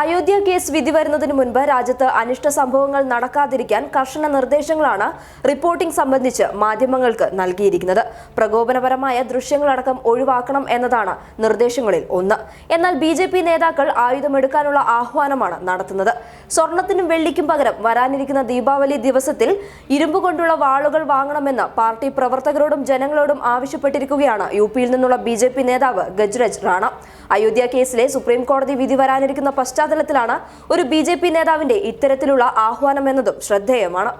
Ayodhya case വിധി വരുന്നതിന് മുൻപ് രാജ്യത്ത് അനിഷ്ട സംഭവങ്ങൾ നടക്കാതിരിക്കാൻ കർശന നിർദ്ദേശങ്ങളാണ് റിപ്പോർട്ടിംഗ് സംബന്ധിച്ച് മാധ്യമങ്ങൾക്ക് നൽകിയിരിക്കുന്നത്. പ്രകോപനപരമായ ദൃശ്യങ്ങളടക്കം ഒഴിവാക്കണം എന്നതാണ് നിർദ്ദേശങ്ങളിൽ ഒന്ന്. എന്നാൽ ബി ജെ പി നേതാക്കൾ ആയുധമെടുക്കാനുള്ള ആഹ്വാനമാണ് നടത്തുന്നത്. സ്വർണത്തിനും വെള്ളിക്കും പകരം വരാനിരിക്കുന്ന ദീപാവലി ദിവസത്തിൽ ഇരുമ്പ് കൊണ്ടുള്ള വാളുകൾ വാങ്ങണമെന്ന് പാർട്ടി പ്രവർത്തകരോടും ജനങ്ങളോടും ആവശ്യപ്പെട്ടിരിക്കുകയാണ് യു പിയിൽ നിന്നുള്ള ബി നേതാവ് ഗജ്രജ് റാണ. അയോധ്യ കേസിലെ സുപ്രീം കോടതി വിധി വരാനിരിക്കുന്ന പശ്ചാത്തലത്തിലാണ് ഒരു ബി ജെ പി നേതാവിന്റെ ഇത്തരത്തിലുള്ള ആഹ്വാനം എന്നതും ശ്രദ്ധേയമാണ്.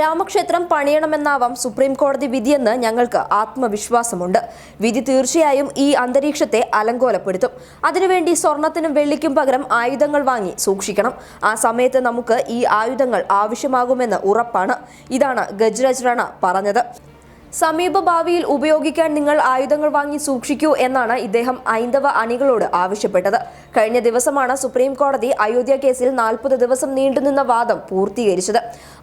രാമക്ഷേത്രം പണിയണമെന്നാവാം സുപ്രീം കോടതി വിധിയെന്ന് ഞങ്ങൾക്ക് ആത്മവിശ്വാസമുണ്ട്. വിധി തീർച്ചയായും ഈ അന്തരീക്ഷത്തെ അലങ്കോലപ്പെടുത്തും. അതിനുവേണ്ടി സ്വർണത്തിനും വെള്ളിക്കും പകരം ആയുധങ്ങൾ വാങ്ങി സൂക്ഷിക്കണം. ആ സമയത്ത് നമുക്ക് ഈ ആയുധങ്ങൾ ആവശ്യമാകുമെന്ന് ഉറപ്പാണ്. ഇതാണ് ഗജ്രജ് റണ പറഞ്ഞത്. സമീപ ഭാവിയിൽ ഉപയോഗിക്കാൻ നിങ്ങൾ ആയുധങ്ങൾ വാങ്ങി സൂക്ഷിക്കൂ എന്നാണ് ഇദ്ദേഹം ഐന്ദവ അണികളോട് ആവശ്യപ്പെട്ടത്. കഴിഞ്ഞ ദിവസമാണ് സുപ്രീം കോടതി അയോധ്യ കേസിൽ നാൽപ്പത് ദിവസം നീണ്ടുനിന്ന വാദം പൂർത്തീകരിച്ചത്.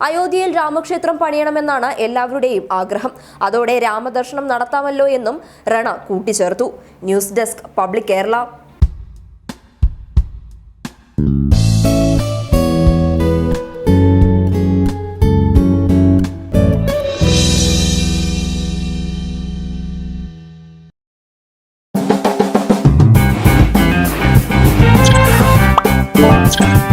അയോധ്യയിൽ രാമക്ഷേത്രം പണിയണമെന്നാണ് എല്ലാവരുടെയും ആഗ്രഹം. അതോടെ രാമദർശനം നടത്താമല്ലോ എന്നും രണ കൂട്ടിച്ചേർത്തു. News desk public Kerala. Namaskar.